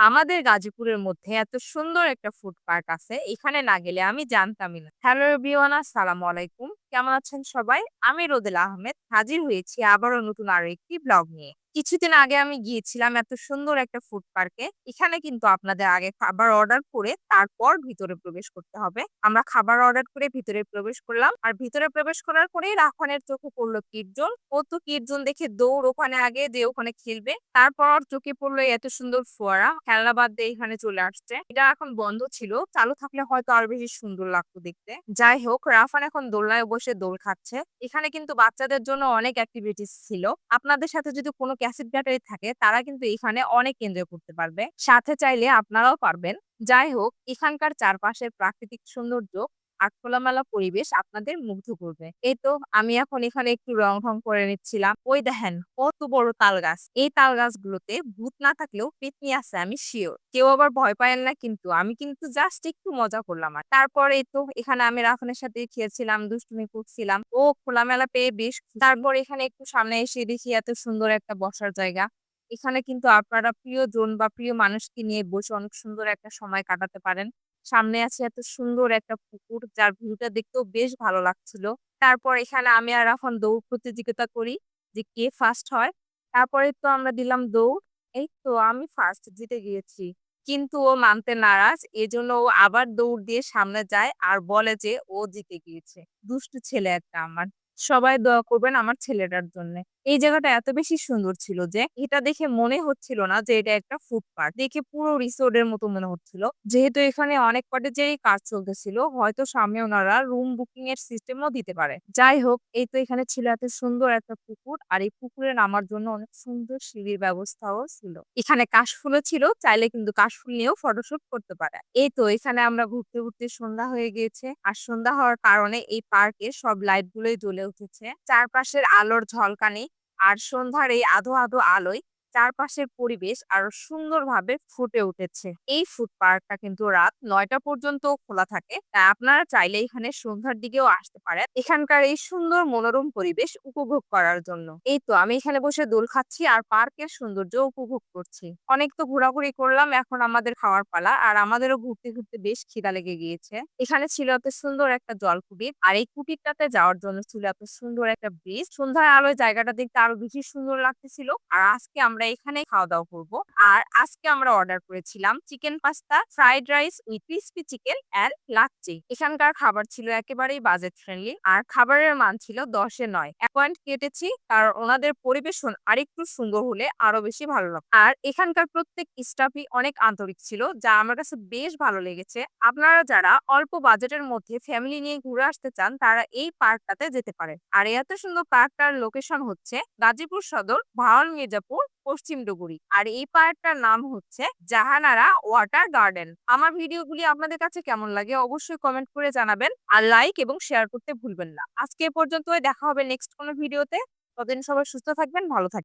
আমাদের গাজীপুরের মধ্যে এত সুন্দর একটা ফুড পার্ক আছে, এখানে না গেলে আমি জানতামই না। হ্যালো এভরিওয়ান আসসালামু আলাইকুম। কেমন আছেন সবাই? আমি রোদেল আহমেদ, হাজির হয়েছি আবারও নতুন আরও একটি ব্লগ নিয়ে। কিছুদিন আগে আমি গিয়েছিলাম এত সুন্দর একটা ফুড পার্কে এখানে কিন্তু আপনাদের আগে খাবার অর্ডার করে তারপর ভিতরে প্রবেশ করতে হবে। আমরা খাবার অর্ডার করে ভিতরে প্রবেশ করলাম। আর ভিতরে প্রবেশ করার পরেই রাখনের চোখে পড়ল কিটজন ও তো কিটজন দেখে দৌড় ওখানে আগে যে ওখানে খেলবে। তারপর ওর চোখে পড়ল এত সুন্দর ফোয়ারা। খেলনা বাদ দিয়ে এখানে চলে আসছে। এটা এখন বন্ধ ছিল। চালু থাকলে হয়তো আরও বেশি সুন্দর লাগতো দেখতে। যাই হোক, রাফান এখন দোলনায় বসে দোল খাচ্ছে। এখানে কিন্তু বাচ্চাদের জন্য অনেক অ্যাক্টিভিটিস ছিল। আপনাদের সাথে যদি কোনো ক্যাসেট ব্যাটারি থাকে, তারা কিন্তু এখানে অনেক এনজয় করতে পারবে। সাথে চাইলে আপনারাও পারবেন। যাই হোক, এখানকার চারপাশের প্রাকৃতিক সৌন্দর্য আর খোলামেলা পরিবেশ আপনাদের মুগ্ধ করবে। এই তো আমি এখন এখানে একটু রং ঢং করে নিচ্ছিলাম। ওই দেখেন কত বড় তাল গাছ এই তাল গাছগুলোতে ভূত না থাকলেও পেতনি আছে, আমি শিওর কেউ আবার ভয় পায়েন না কিন্তু, আমি কিন্তু জাস্ট একটু মজা করলাম আর। তারপরে তো এখানে আমি রাখনের সাথে খেয়েছিলাম, দুষ্টুমি করছিলাম। ও খোলামেলা পেয়ে বেশ তারপর এখানে একটু সামনে এসে দেখি এত সুন্দর একটা বসার জায়গা। এখানে কিন্তু আপনারা প্রিয়জন বা প্রিয় মানুষকে নিয়ে বসে অনেক সুন্দর একটা সময় কাটাতে পারেন। সামনে আছে এত সুন্দর একটা পুকুর, যার ভিউটা দেখতেও বেশ ভালো লাগছিল। তারপর এখানে আমি আর এখন দৌড় প্রতিযোগিতা করি, যে কে ফার্স্ট হয়। তারপরে তো আমরা দিলাম দৌড়। এই তো আমি ফার্স্ট জিতে গিয়েছি। কিন্তু ও মানতে নারাজ, এজন্য ও আবার দৌড় দিয়ে সামনে যায় আর বলে যে ও জিতে গিয়েছে। দুষ্টু ছেলে একটা আমার। সবাই দোয়া করবেন আমার ছেলেটার জন্য। এই জায়গাটা এত বেশি সুন্দর ছিল যে, এটা দেখে মনে হচ্ছিল না যে এটা একটা ফুটপাথ দেখে পুরো রিসোর্টের মতো মনে হচ্ছিল। যেহেতু এখানে অনেক কটে যে কাজ চলতেছিল, হয়তো সামনে ওনারা রুম বুকিং এর সিস্টেমও দিতে পারে। যাই হোক, এই তো এখানে ছিল এত সুন্দর একটা পুকুর, আর এই পুকুরে নামার জন্য অনেক সুন্দর সিঁড়ির ব্যবস্থাও ছিল। এখানে কাশফুলও ছিল, চাইলে কিন্তু কাশফুল নিয়েও ফটোশুট করতে পারে। এই তো এখানে আমরা ঘুরতে ঘুরতে সন্ধ্যা হয়ে গিয়েছে, আর সন্ধ্যা হওয়ার কারণে এই পার্কে সব লাইট গুলোই জ্বলে উঠেছে। চারপাশের আলোর ঝলকানি আর সন্ধ্যার এই আধো আধো আলোয় চারপাশের পরিবেশ আরও সুন্দরভাবে ফুটে উঠেছে। এই ফুড পার্কটা কিন্তু রাত নয়টা পর্যন্ত খোলা থাকে। তাই আপনারা চাইলে এখানে সন্ধ্যার দিকেও আসতে পারেন এখানকার এই সুন্দর মনোরম পরিবেশ উপভোগ করার জন্য। এই তো আমি এখানে বসে দোল খাচ্ছি আর পার্কের সৌন্দর্য উপভোগ করছি। অনেক তো ঘোরাঘুরি করলাম, এখন আমাদের খাওয়ার পালা আর আমাদেরও ঘুরতে ঘুরতে বেশ খিদা লেগে গিয়েছে। এখানে ছিল এত সুন্দর একটা জল কুটির আর এই কুটিরটাতে যাওয়ার জন্য ছিল এত সুন্দর একটা ব্রিজ সন্ধ্যার আলোয় জায়গাটা দেখতে আরও বেশি সুন্দর লাগতেছিল। আর আজকে আমরা এখানে খাওয়া দাওয়া করব। আর আজকে আমরা অর্ডার করেছিলাম chicken pasta fried rice with crispy chicken and lassi এখানকার খাবার ছিল একেবারেই বাজেট ফ্রেন্ডলি আর খাবারের মান ছিল দশে নয়। এক পয়েন্ট কেটেছি, কারণ ওনাদের পরিবেশন আরেকটু সুন্দর হলে আরও বেশি ভালো লাগবে আর এখানকার প্রত্যেক স্টাফই অনেক আন্তরিক ছিল, যা আমার কাছে বেশ ভালো লেগেছে। আপনারা যারা অল্প বাজেটের মধ্যে ফ্যামিলি নিয়ে ঘুরে আসতে চান, তারা এই পার্কটাতে যেতে পারেন। আর এত সুন্দর পার্কটার লোকেশন হচ্ছে গাজীপুর সদর, ভাওয়াল মির্জাপুর পশ্চিম ডুগুরি আর এই পার্কটার নাম হচ্ছে জাহানারা ওয়াটার গার্ডেন। আমার ভিডিওগুলি আপনাদের কাছে কেমন লাগে অবশ্যই কমেন্ট করে জানাবেন আর লাইক এবং শেয়ার করতে ভুলবেন না। আজকে পর্যন্ত দেখা হবে নেক্সট কোনো ভিডিওতে। ততদিন সবাই সুস্থ থাকবেন, ভালো থাকবেন।